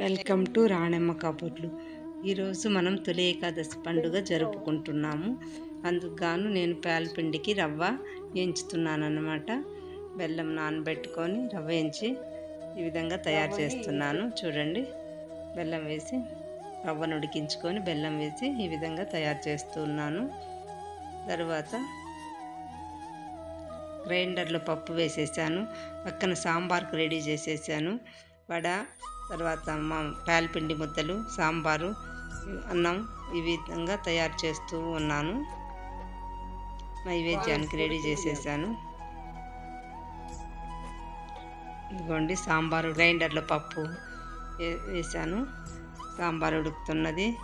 Welcome to Ranamma కబుర్లు ఈరోజు మనం తొలి ఏకాదశి పండుగ జరుపుకుంటున్నాము. అందుకుగాను నేను పాలపిండికి రవ్వ వేయించుతున్నాను అన్నమాట బెల్లం నానబెట్టుకొని రవ్వ ఎంచి ఈ విధంగా తయారు చేస్తున్నాను. చూడండి బెల్లం వేసి రవ్వను ఉడికించుకొని బెల్లం వేసి ఈ విధంగా తయారు చేస్తున్నాను. తర్వాత గ్రైండర్లో పప్పు వేసేసాను. పక్కన సాంబార్కు రెడీ చేసేసాను. వడ తర్వాత మా పాలపిండి ముద్దలు సాంబారు అన్నం ఈ విధంగా తయారు చేస్తూ ఉన్నాను. నైవేద్యానికి రెడీ చేసేసాను. ఇదిగోండి సాంబారు గ్రైండర్లో పప్పు వే- వేసాను. సాంబార్ ఉడుకుతున్నది.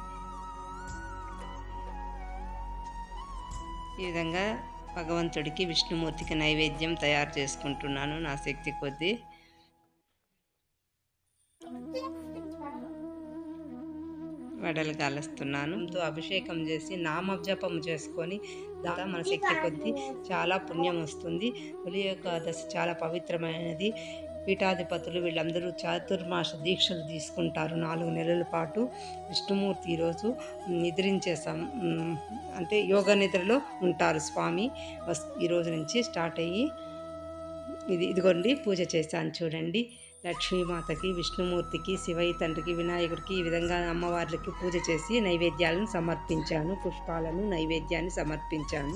ఈ విధంగా భగవంతుడికి విష్ణుమూర్తికి నైవేద్యం తయారు చేసుకుంటున్నాను. నా శక్తి కొద్దీ వడలు కాలుస్తున్నాను. అభిషేకం చేసి నామజపం చేసుకొని దాదా మన శక్తి కొద్దీ చాలా పుణ్యం వస్తుంది. తొలి దశ చాలా పవిత్రమైనది. పీఠాధిపతులు వీళ్ళందరూ చాతుర్మాస దీక్షలు తీసుకుంటారు. నాలుగు నెలల పాటు విష్ణుమూర్తి ఈరోజు నిద్రించేసాం అంటే యోగ నిద్రలో ఉంటారు స్వామి. వస్- ఈ రోజు నుంచి స్టార్ట్ అయ్యి ఇది ఇదిగోండి పూజ చేశాను చూడండి. లక్ష్మీమాతకి విష్ణుమూర్తికి శివయ్య తండ్రికి వినాయకుడికి ఈ విధంగా అమ్మవార్లకి పూజ చేసి నైవేద్యాలను సమర్పించాను. పుష్పాలను నైవేద్యాన్ని సమర్పించాను.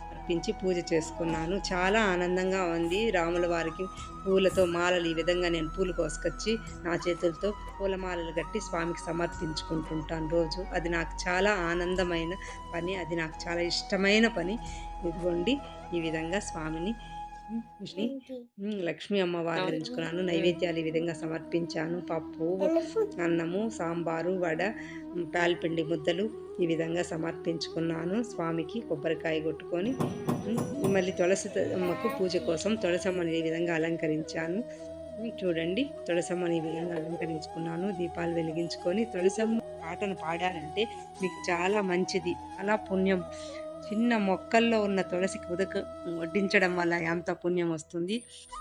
సమర్పించి పూజ చేసుకున్నాను. చాలా ఆనందంగా ఉంది. రాముల వారికి పూలతో మాలలు ఈ విధంగా నేను పూలు కోసుకొచ్చి నా చేతులతో పూలమాలలు కట్టి స్వామికి సమర్పించుకుంటుంటాను రోజు. అది నాకు చాలా ఆనందమైన పని. అది నాకు చాలా ఇష్టమైన పని. ఇదిగోండి ఈ విధంగా స్వామిని ఉమ్, లక్ష్మీ అమ్మవారిని ధరించుకున్నాను నైవేద్యాలు ఈ విధంగా సమర్పించాను. పప్పు అన్నము సాంబారు వడ పాలపిండి ముద్దలు ఈ విధంగా సమర్పించుకున్నాను. స్వామికి కొబ్బరికాయ కొట్టుకొని మళ్ళీ తులసి అమ్మకు పూజ కోసం తులసమ్మని ఈ విధంగా అలంకరించాను. చూడండి తులసమ్మని ఈ విధంగా అలంకరించుకున్నాను. దీపాలు వెలిగించుకొని తులసమ్మ పాటను పాడారంటే మీకు చాలా మంచిది చాలా పుణ్యం. చిన్న మొక్కల్లో ఉన్న తులసికి ఉదక వడ్డించడం వల్ల ఎంత పుణ్యం వస్తుంది.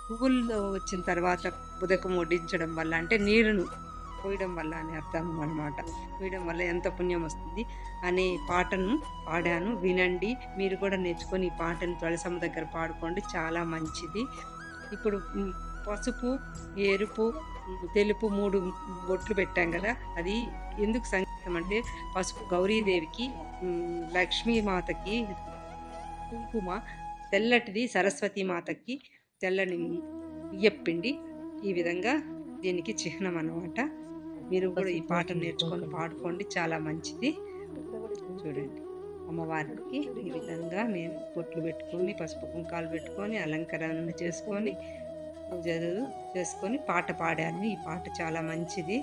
పువ్వుల్లో వచ్చిన తర్వాత ఉదకం వడ్డించడం వల్ల అంటే నీరును పోయడం వల్ల అని అర్థం అనమాట పోయడం వల్ల ఎంత పుణ్యం వస్తుంది. అనే పాటను పాడాను వినండి. మీరు కూడా నేర్చుకొని ఈ పాటను తులసమ్మ దగ్గర పాడుకోండి. చాలా మంచిది. ఇప్పుడు పసుపు ఎరుపు తెలుపు మూడు బొట్లు పెట్టాం కదా అది ఎందుకు సంగీతం అంటే పసుపు గౌరీదేవికి లక్ష్మీ లక్ష్మీమాతకి కుంకుమ తెల్లటిది సరస్వతి మాతకి తెల్లని బియ్యపిండి ఈ విధంగా దీనికి చిహ్నం అన్నమాట. మీరు కూడా ఈ పాట నేర్చుకొని పాడుకోండి చాలా మంచిది. చూడండి అమ్మవారికి ఈ విధంగా మేము పొట్లు పెట్టుకొని పసుపు కుంకాలు పెట్టుకొని అలంకరణ చేసుకొని పూజలు చేసుకొని పాట పాడాను. ఈ పాట చాలా మంచిది.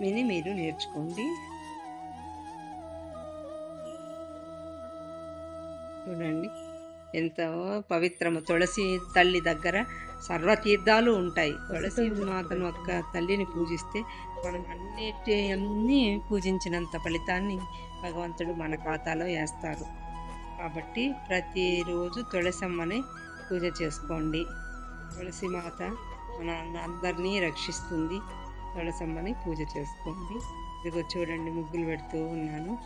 విని మీరు నేర్చుకోండి. చూడండి. ఎంతో పవిత్రము. తులసి తల్లి దగ్గర సర్వతీర్థాలు ఉంటాయి. తులసి మాతను ఒక్క తల్లిని పూజిస్తే మనం అన్నిటి అన్నీ పూజించినంత ఫలితాన్ని భగవంతుడు మన ఖాతాలో వేస్తారు. కాబట్టి ప్రతిరోజు తులసమ్మని పూజ చేసుకోండి. తులసి మాత మన అందరినీ రక్షిస్తుంది. తులసమ్మని పూజ చేసుకోండి. ఇదిగో చూడండి ముగ్గులు పెడుతూ ఉన్నాను.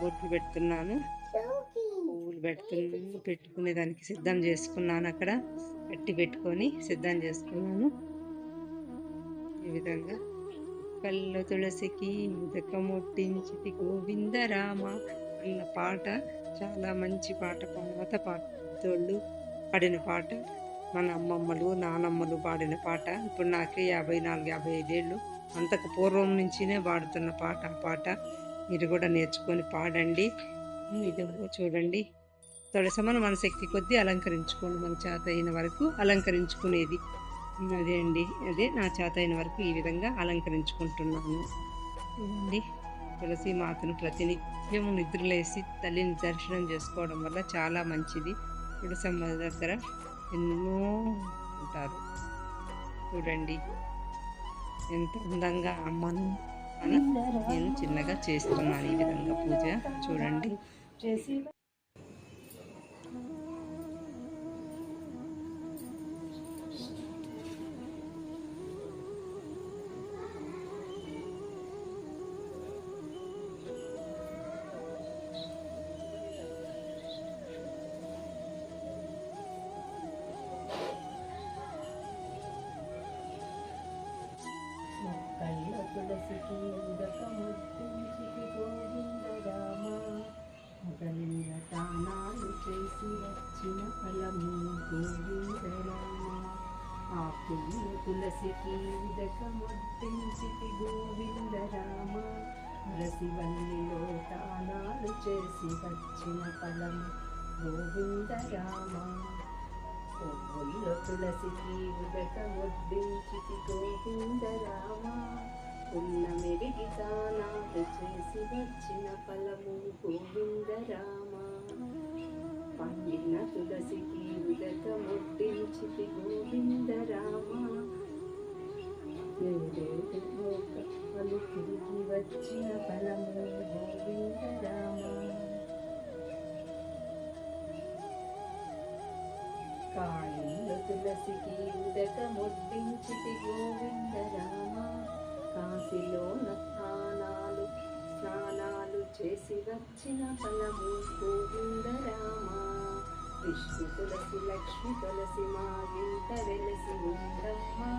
బొట్లు పెడుతున్నాను. పువ్వులు పెడుతు పెట్టుకునే దానికి సిద్ధం చేసుకున్నాను అక్కడ. కట్టి పెట్టుకొని సిద్ధం చేసుకున్నాను. ఈ విధంగా కళ్ళు తులసికి ఉదకముట్టించితి గోవిందరామ అన్న పాట చాలా మంచి పాట. పాత పాటోళ్ళు పాడిన పాట మన అమ్మమ్మలు నానమ్మలు పాడిన పాట. ఇప్పుడు నాకే యాభై నాలుగు యాభై ఐదేళ్ళు అంతకు పూర్వం నుంచినే పాడుతున్న పాట ఆ పాట. మీరు కూడా నేర్చుకొని పాడండి. ఇది చూడండి. తులసమ్మను మన శక్తి కొద్దీ అలంకరించుకోండి. మన చేత అయిన వరకు అలంకరించుకునేది. అదే అండి. అదే నా చేత అయిన వరకు ఈ విధంగా అలంకరించుకుంటున్నాను. చూడండి తులసి మాతను ప్రతినిత్యం నిద్రలేసి తల్లిని దర్శనం చేసుకోవడం వల్ల చాలా మంచిది. తులసమ్మ దగ్గర ఎన్నో ఉంటారు. చూడండి. ఎంత అందంగా అమ్మను అని నేను చిన్నగా చేస్తున్నాను ఈ విధంగా పూజ. చూడండి. చేసి గోవిందరామ. ఉదకముద్దించితి గోవింద చేసి వచ్చిన ఫలము గోవింద ఆ పుణ్య తులసికి ఉదకముద్దించితి గోవింద రామ రసివల్లిలో తానాలు చేసి వచ్చిన ఫలము గోవిందరామ పువ్వుల్లో తులసికి ఉదక రామ ఉన్న మెరిగి దానాలు చేసి వచ్చిన ఫలము గోవింద రామ. పండిన తులసికి ఉదక వడ్డించితి గోవింద రామ. ఏడేడు తిరిగి వచ్చిన ఫలము గోవింద రామ. కాళీల తులసికి ఉదక ముద్దించితి గోవింద రామ. కాశీలో స్నానాలు స్నానాలు చేసి వచ్చిన ఫలము గోవిందరామ. విష్ణు తులసి లక్ష్మి తులసి మా ఇంట వెలసి ఉండమ్మా